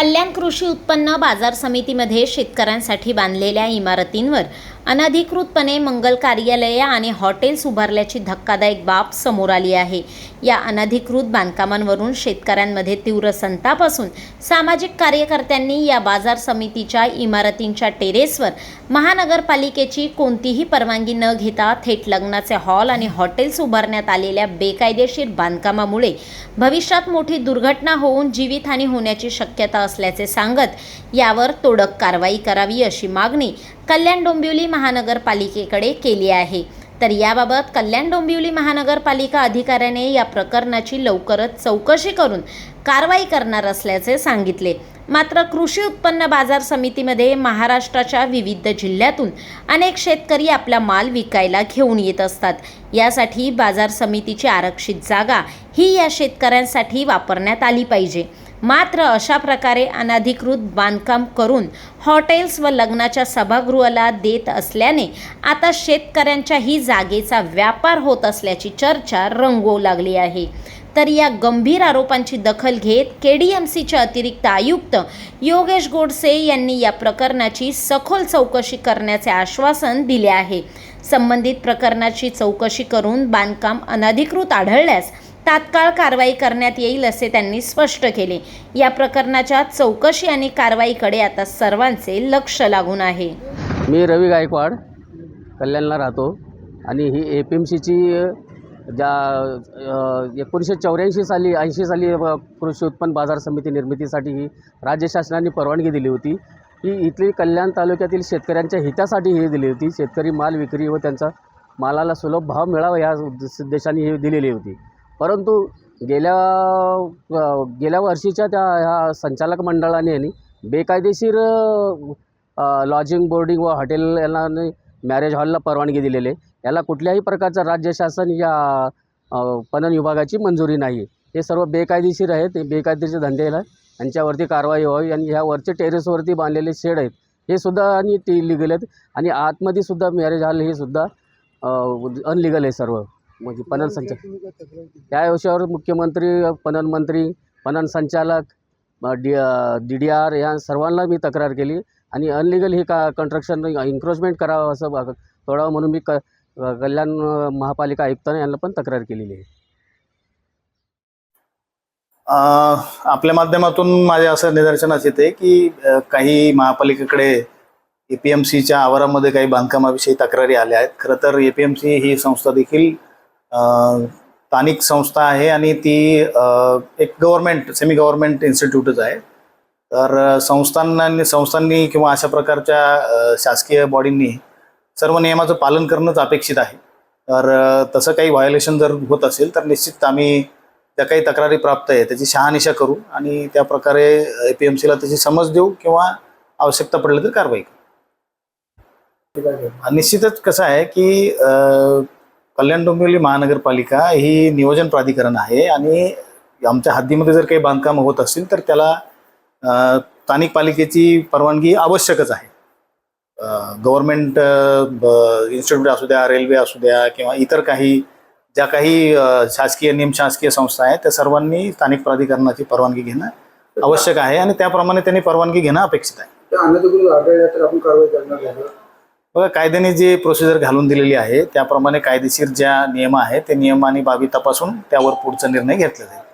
कल्याण कृषी उत्पन्न बाजार समितीमध्ये शेतकऱ्यांसाठी बांधलेल्या इमारतींवर अनधिकृतपणे मंगल कार्यालये आणि हॉटेल्स उभारल्याची धक्कादायक बाब समोर आली आहे. या अनधिकृत बांधकामांवरून शेतकऱ्यांमध्ये तीव्र संताप असून सामाजिक कार्यकर्त्यांनी या बाजार समितीच्या इमारतींच्या टेरेसवर महानगरपालिकेची कोणतीही परवानगी न घेता थेट लग्नाचे हॉल आणि हॉटेल्स उभारण्यात आलेल्या बेकायदेशीर बांधकामामुळे भविष्यात मोठी दुर्घटना होऊन जीवितहानी होण्याची शक्यता असल्याचे सांगत यावर तोडक कारवाई करावी अशी मागणी कल्याण डोंबिवली महानगरपालिकेकडे केली आहे. तर याबाबत कल्याण डोंबिवली महानगरपालिका अधिकाऱ्याने या प्रकरणाची लवकरच चौकशी करून कारवाई करणार असल्याचे सांगितले. मात्र कृषी उत्पन्न बाजार समितीमध्ये महाराष्ट्राच्या विविध जिल्ह्यातून अनेक शेतकरी आपला माल विकायला घेऊन येत असतात. यासाठी बाजार समितीची आरक्षित जागा ही या शेतकऱ्यांसाठी वापरण्यात आली पाहिजे. मात्र अशा प्रकारे अनधिकृत बांधकाम करून हॉटेल्स व लग्नाच्या सभागृहाला देत असल्याने आता शेतकऱ्यांच्या ही जागेचा व्यापार होत असल्याची चर्चा रंगवू लागली आहे. तर या गंभीर आरोपांची दखल घेत के डी एम सीचे अतिरिक्त आयुक्त योगेश गोडसे यांनी या प्रकरणाची सखोल चौकशी करण्याचे आश्वासन दिले आहे. संबंधित प्रकरणाची चौकशी करून बांधकाम अनधिकृत आढळल्यास तात्काळ कारवाई करण्यात येईल असे त्यांनी स्पष्ट केले. या प्रकरणाच्या चौकशी आणि कारवाईकडे आता सर्वांचे लक्ष लागून आहे. मी रवी गायकवाड कल्याणला राहतो आणि ही ए पी एम सीची ज्या एकोणीसशे चौऱ्याऐंशी साली ऐंशी साली कृषी उत्पन्न बाजार समिती निर्मितीसाठी ही राज्य शासनाने परवानगी दिली होती. ही इथली कल्याण तालुक्यातील शेतकऱ्यांच्या हितासाठी ही दिली होती. शेतकरी माल विक्री व त्यांचा मालाला सुलभ भाव मिळावा या उद्देशाने ही दिलेली होती. परंतु गेल्या गेल्या वर्षीच्या त्या ह्या संचालक मंडळाने यांनी बेकायदेशीर लॉजिंग बोर्डिंग व हॉटेल यांना मॅरेज हॉलला परवानगी दिलेली आहे. याला कुठल्याही प्रकारचं राज्य शासन या पणन विभागाची मंजुरी नाही आहे हे सर्व बेकायदेशीर आहेत. हे बेकायदेशीर धंद्याला यांच्यावरती कारवाई व्हावी आणि ह्या वरचे टेरेसवरती बांधलेले शेड आहेत. हे सुद्धा आणि ते इलिगल आहेत. आणि आतमध्ये सुद्धा मॅरेज हॉल हे सुद्धा अनलिगल आहे सर्व. म्हणजे पणन संचालक त्या विषयावर मुख्यमंत्री पणन मंत्री पणन संचालक डी डी डी आर या सर्वांना मी तक्रार केली. आणि अनलिगल ही का कंस्ट्रक्शन इन्क्रोचमेंट करावं असं तोडावं म्हणून मी क कल्याण महापालिका आयुक्तांना यांना पण तक्रार केलेली आहे. अ, आपल्या माध्यमातून माझ्या असं निदर्शनास येते की काही महापालिकेकडे ए पी एम सीच्या आवारामध्ये काही बांधकामाविषयी तक्रारी आल्या आहेत. खरं तर ए पी एम सी ही संस्था देखील स्थानिक संस्था आहे आणि ती एक गव्हर्मेंट सेमी गव्हर्मेंट इन्स्टिट्यूटच आहे. तर संस्थांना संस्थांनी संस्थांनी किंवा अशा प्रकारच्या शासकीय बॉडींनी सर्व नियमाचं पालन करणंच अपेक्षित आहे. तर तसं काही व्हायोलेशन जर होत असेल तर निश्चित आम्ही त्या काही तक्रारी प्राप्त आहे त्याची शहानिशा करू आणि त्या प्रकारे ए पी एम सीला त्याची समज देऊ किंवा आवश्यकता पडली तर कारवाई करू. निश्चितच कसं आहे की कल्याण डोंबिवली महानगरपालिका ही नियोजन प्राधिकरण आहे आणि आमच्या हद्दीमध्ये जर काही बांधकाम होत असतील तर त्याला स्थानिक पालिकेची परवानगी आवश्यकच आहे. गव्हर्नमेंट इन्स्टिट्यूट असू द्या रेल्वे असू द्या किंवा इतर काही ज्या काही शासकीय निमशासकीय संस्था आहेत त्या सर्वांनी स्थानिक प्राधिकरणाची परवानगी घेणं आवश्यक आहे आणि त्याप्रमाणे त्यांनी परवानगी घेणं अपेक्षित आहे. आपण कारवाई करणार आहे बघा कायद्याने जे प्रोसिजर घालून दिलेली आहे त्याप्रमाणे कायदेशीर ज्या नियम आहेत ते नियम आणि बाबी तपासून त्यावर पुढचा निर्णय घेतला जाईल.